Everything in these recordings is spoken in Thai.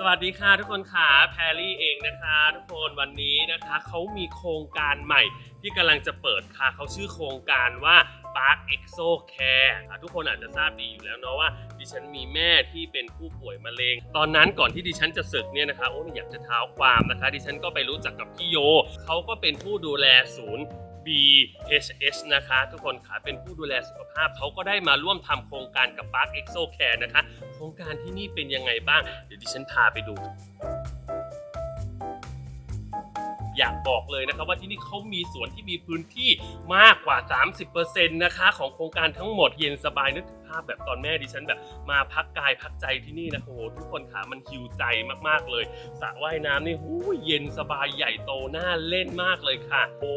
สวัสดีค่ะทุกคนค่ะแพรรี่เองนะคะ ทุกคนวันนี้นะคะเขามีโครงการใหม่ที่กำลังจะเปิดค่ะเขาชื่อโครงการว่า Park Exo Care อะทุกคนอาจจะทราบดีอยู่แล้วเนาะว่า ดิฉันมีแม่ที่เป็นผู้ป่วยมะเร็ง ตอนนั้นก่อนที่ดิฉันจะศึกเนี่ยนะคะโอ้ยอยากจะเท้าความนะคะ ดิฉันก็ไปรู้จักกับพี่โยเขาก็เป็นผู้ดูแลศูนย์ BHS นะคะ ทุกคนค่ะเป็นผู้ดูแลสุขภาพเขาก็ได้มาร่วมทำโครงการกับ Park Exo Care นะคะ โครงการที่นี่เป็นยังไงบ้าง เดี๋ยวดิฉันพาไปดู อยากบอกเลยนะครับว่าที่นี่เขามีสวนที่มีพื้นที่มากกว่า 30%นะคะของโครงการทั้งหมดเย็นสบายนึกถึงภาพแบบตอนแม่ดิฉันแบบมาพักกายพักใจที่นี่นะโอ้โหทุกคนขามันฮิวใจมากๆเลยสระว่ายน้ำนี่หูเย็นสบายใหญ่โตน่าเล่นมากเลยค่ะ โอ้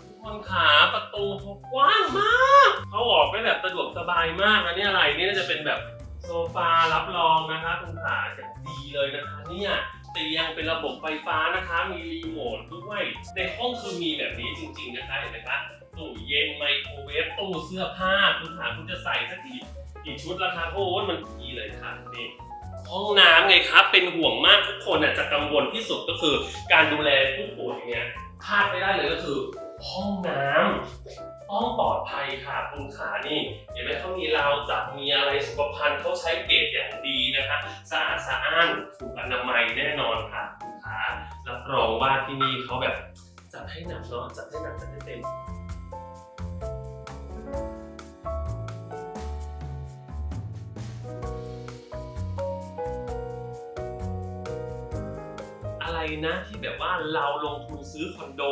ทุกคนขาประตูเขากว้างมากเขาออกได้แบบสะดวกสบายมากนะเนี่ยอะไรนี่น่าจะเป็นแบบโซฟารับรองนะคะคุณขาอย่างดีเลยนะคะเนี่ย เตียงเป็นระบบไฟฟ้านะคะ มีรีโมทด้วยในห้องคือมีแบบนี้จริง ๆนะคะเห็นไหมคะตู้เย็นไมโครเวฟตู้เสื้อผ้าคุณหาคุณจะใส่สักกี่กี่ชุดราคาโอ้โหมันดีเลยค่ะนี่ห้องน้ำไงครับเป็นห่วงมากทุกคนอาจจะกังวลที่สุดก็คือ การดูแลผู้ป่วยเนี่ยพลาดไม่ได้เลยก็คือ ห้องน้ำ ต้องปลอดภัยค่ะคุณขานี่เห็นไหมเขามีราวจับมีอะไรสุขภัณฑ์เขาใช้เกรดอย่างดีนะคะสะอาดสะอ้านถูกอนามัยแน่นอนค่ะคุณขารับรองว่าที่นี่เขาแบบจัดให้หนักเนาะจัดให้หนักจัดให้เต็ม นะที่แบบว่าเราลงทุนซื้อคอนโด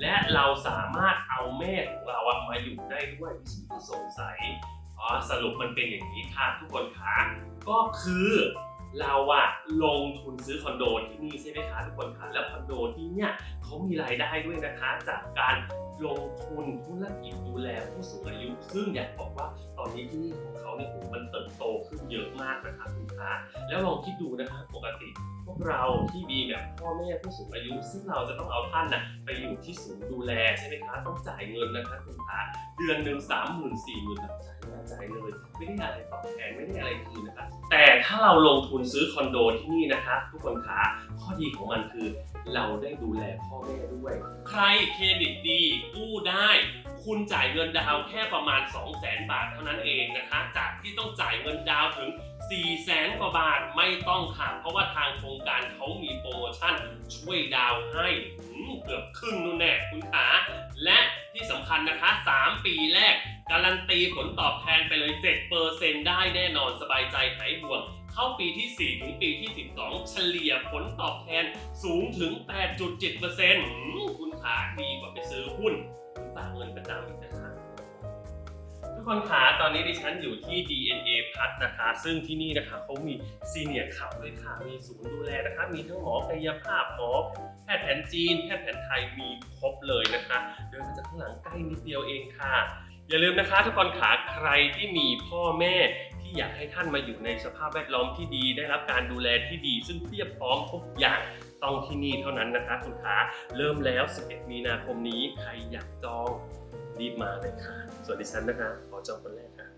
และเราสามารถเอาแม่ของเราอะมาอยู่ได้ด้วยดิฉันก็สงสัยอ๋อสรุปมันเป็นอย่างนี้ค่ะทุกคนคะก็คือเราอะลงทุนซื้อคอนโดที่นี่ใช่ไหมคะทุกคนคะแล้วคอนโดที่เนี่ยเขามีรายได้ด้วยนะคะ จากการลงทุนธุรกิจดูแลผู้สูงอายุ ซึ่งอยากบอกว่า นี้ที่นี่ของเขาเนี่ยโหมันเติบโตขึ้นเยอะมากนะคะคุณคะแล้วลองคิดดูนะคะปกติ พวกเราที่มีแบบพ่อแม่ผู้สูงอายุ ซึ่งเราจะต้องเอาท่านนะไปอยู่ที่ศูนย์ดูแลใช่ไหมคะต้องจ่ายเงินนะคะคุณคะเดือนหนึ่งสามหมื่นสี่หมื่นจ่ายมาจ่ายเลยไม่ได้อะไรตอบแทนไม่ได้อะไรคืนนะคะแต่ถ้าเราลงทุนซื้อคอนโดที่นี่นะคะทุกคนคะข้อดีของมันคือ เราได้ดูแลพ่อแม่ด้วย ใครเครดิตดีกู้ได้ คุณจ่ายเงินดาวแค่ประมาณ 2 0 0 0 0 0 บาทเท่านั้นเองนะคะ จากที่ต้องจ่ายเงินดาวถึง 4 0 0แสนกว่าบาทไม่ต้องค่ะ เพราะว่าทางโครงการเขามีโปรโมชั่นช่วยดาวให้เกือบครึ่งนู่นแน่คุณขาและที่สำคัญนะคะ 3 ปีแรก การันตีผลตอบแทนไปเลย 7%ได้แน่นอนสบายใจหายห่วงเข้าปีที่ 4 ถึงปีที่ 12 เฉลี่ยผลตอบแทนสูงถึง 8.7%คุณขาดีกว่าไปซื้อหุ้นฝากเงินประจำอีกนะคะ ทุกคนขาตอนนี้ดิฉันอยู่ที่ DNA พัฒนะคะ ซึ่งที่นี่นะคะเขามีซีเนียร์ขับเลยค่ะ มีศูนย์ดูแลนะคะ มีทั้งหมอกายภาพหมอแพทย์แผนจีน แพทย์แผนไทย มีครบเลยนะคะ เดินมาจากข้างหลังใกล้นิดเดียวเองค่ะ อย่าลืมนะคะ ทุกคนขาใครที่มีพ่อแม่ที่อยากให้ท่านมาอยู่ในสภาพแวดล้อมที่ดี ได้รับการดูแลที่ดี ซึ่งเพียบพร้อมทุกอย่างต้องที่นี่เท่านั้นนะคะคุณขาเริ่มแล้ว 11 มีนาคมนี้ใครอยากจอง รีบมาเลยค่ะ ส่วนดิฉันนะคะขอจองคนแรกค่ะ